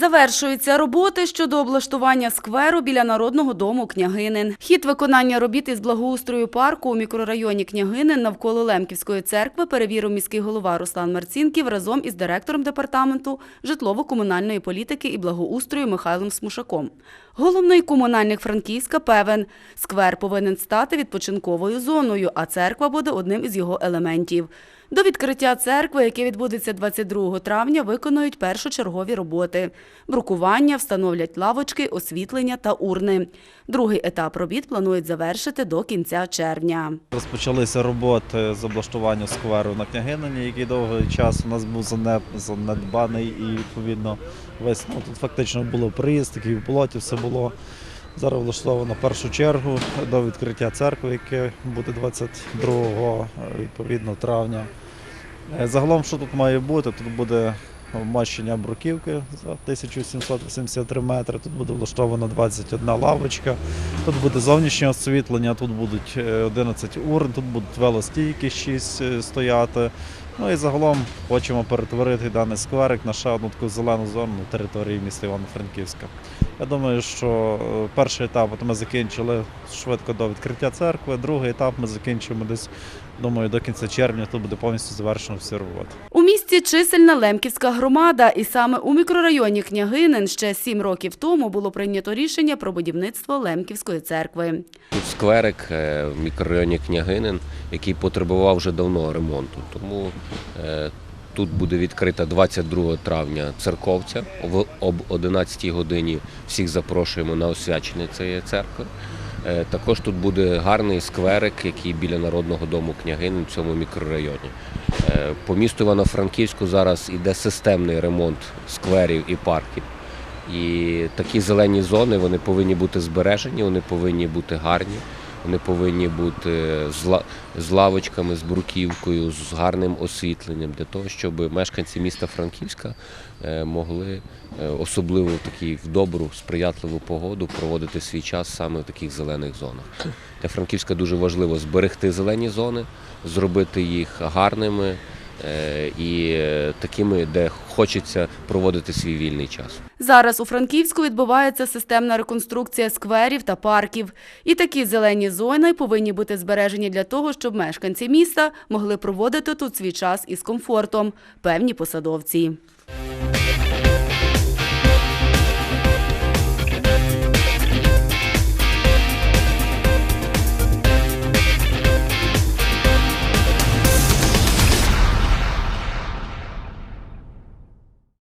Завершуються роботи щодо облаштування скверу біля Народного дому Княгинин. Хід виконання робіт із благоустрою парку у мікрорайоні Княгинин навколо Лемківської церкви перевірив міський голова Руслан Марцінків разом із директором департаменту житлово-комунальної політики і благоустрою Михайлом Смушаком. Головний комунальник Франківська певен, сквер повинен стати відпочинковою зоною, а церква буде одним із його елементів. До відкриття церкви, яке відбудеться 22 травня, виконують першочергові роботи. Брукування, встановлять лавочки, освітлення та урни. Другий етап робіт планують завершити до кінця червня. Розпочалися роботи з облаштування скверу на княгинині, який довгий час у нас був занедбаний і відповідно весь ну, тут фактично було приїзд, такий в болоті все було. Зараз влаштовано першу чергу до відкриття церкви, яке буде 22 відповідно травня. Е, Загалом, що тут має бути? Тут буде вмощення бруківки за 1783 метри. Тут буде влаштовано 21 лавочка. Тут буде зовнішнє освітлення, тут будуть е, 11 урн, тут будуть велостійки 6 е, стояти. Ну і загалом хочемо перетворити даний скверик на ще одну таку зелену зону на території міста Івано-Франківська. Я думаю, що е, перший етап от ми закінчили швидко до відкриття церкви, другий етап ми закінчимо десь, думаю, до кінця червня тут буде повністю завершено всі роботи. Місті чисельна Лемківська громада, і саме у мікрорайоні Княгинин ще сім років тому було прийнято рішення про будівництво Лемківської церкви. Тут скверик е, в мікрорайоні Княгинин, який потребував вже давно ремонту. Тому е, тут буде відкрита 22 травня церковця об 11 годині. Всіх запрошуємо на освячення цієї церкви. Е, Також тут буде гарний скверик, який біля Народного дому Княгинин в цьому мікрорайоні. Е, По місту Івано-Франківську зараз іде системний ремонт скверів і парків. І такі зелені зони вони повинні бути збережені, вони повинні бути гарні, вони повинні бути з, ла- з лавочками, з бруківкою, з гарним освітленням для того, щоб мешканці міста Франківська е, могли е, особливо в такій в добру, сприятливу погоду проводити свій час саме в таких зелених зонах. Для Франківська дуже важливо зберегти зелені зони, зробити їх гарними і е, такими, де хочеться проводити свій вільний час. Зараз у Франківську відбувається системна реконструкція скверів та парків. І такі зелені зони повинні бути збережені для того, щоб мешканці міста могли проводити тут свій час із комфортом, певні посадовці.